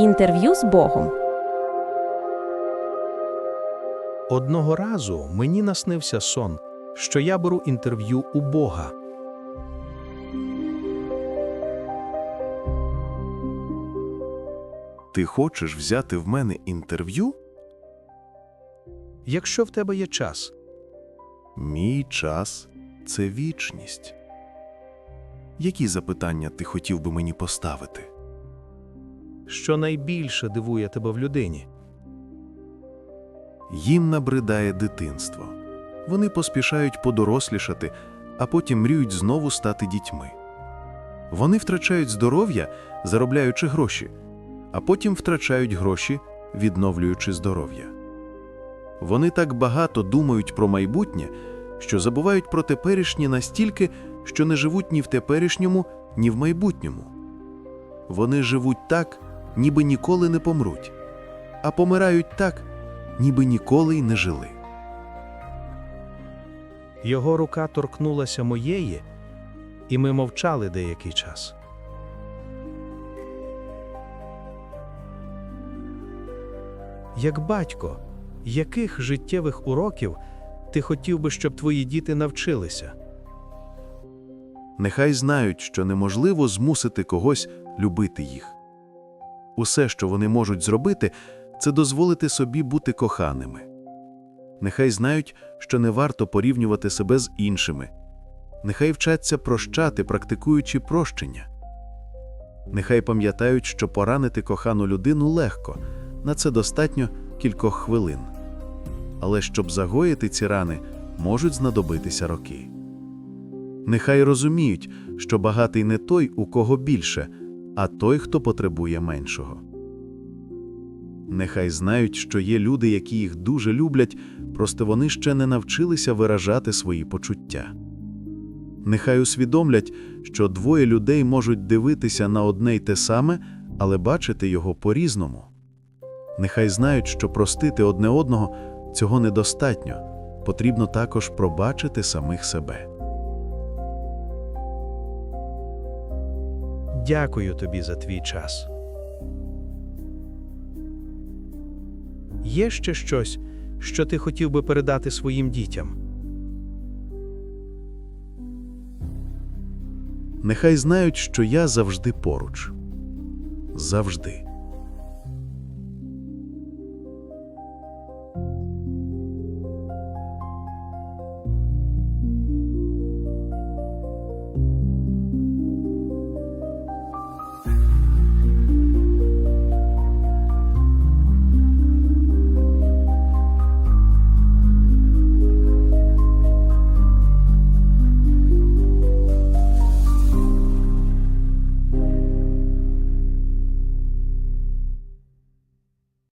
Інтерв'ю з Богом. Одного разу мені наснився сон, що я беру інтерв'ю у Бога. Ти хочеш взяти в мене інтерв'ю? Якщо в тебе є час, Мій час це вічність. Які запитання ти хотів би мені поставити? Що найбільше дивує тебе в людині, Їм набридає дитинство. Вони поспішають подорослішати, а потім мріють знову стати дітьми. Вони втрачають здоров'я, заробляючи гроші, а потім втрачають гроші, відновлюючи здоров'я. Вони так багато думають про майбутнє, що забувають про теперішнє настільки, що не живуть ні в теперішньому, ні в майбутньому. Вони живуть так, ніби ніколи не помруть, а помирають так, ніби ніколи й не жили. його рука торкнулася моєї, і ми мовчали деякий час. Як батько, яких життєвих уроків ти хотів би, щоб твої діти навчилися? Нехай знають, що неможливо змусити когось любити їх. Усе, що вони можуть зробити, це дозволити собі бути коханими. Нехай знають, що не варто порівнювати себе з іншими. Нехай вчаться прощати, практикуючи прощення. Нехай пам'ятають, що поранити кохану людину легко, на це достатньо кількох хвилин. Але щоб загоїти ці рани, можуть знадобитися роки. Нехай розуміють, що багатий не той, у кого більше, а той, хто потребує меншого. Нехай знають, що є люди, які їх дуже люблять, просто вони ще не навчилися виражати свої почуття. Нехай усвідомлять, що двоє людей можуть дивитися на одне й те саме, але бачити його по-різному. Нехай знають, що простити одне одного цього недостатньо, потрібно також пробачити самих себе. Дякую тобі за твій час. Є ще щось, що ти хотів би передати своїм дітям? Нехай знають, що я завжди поруч. Завжди.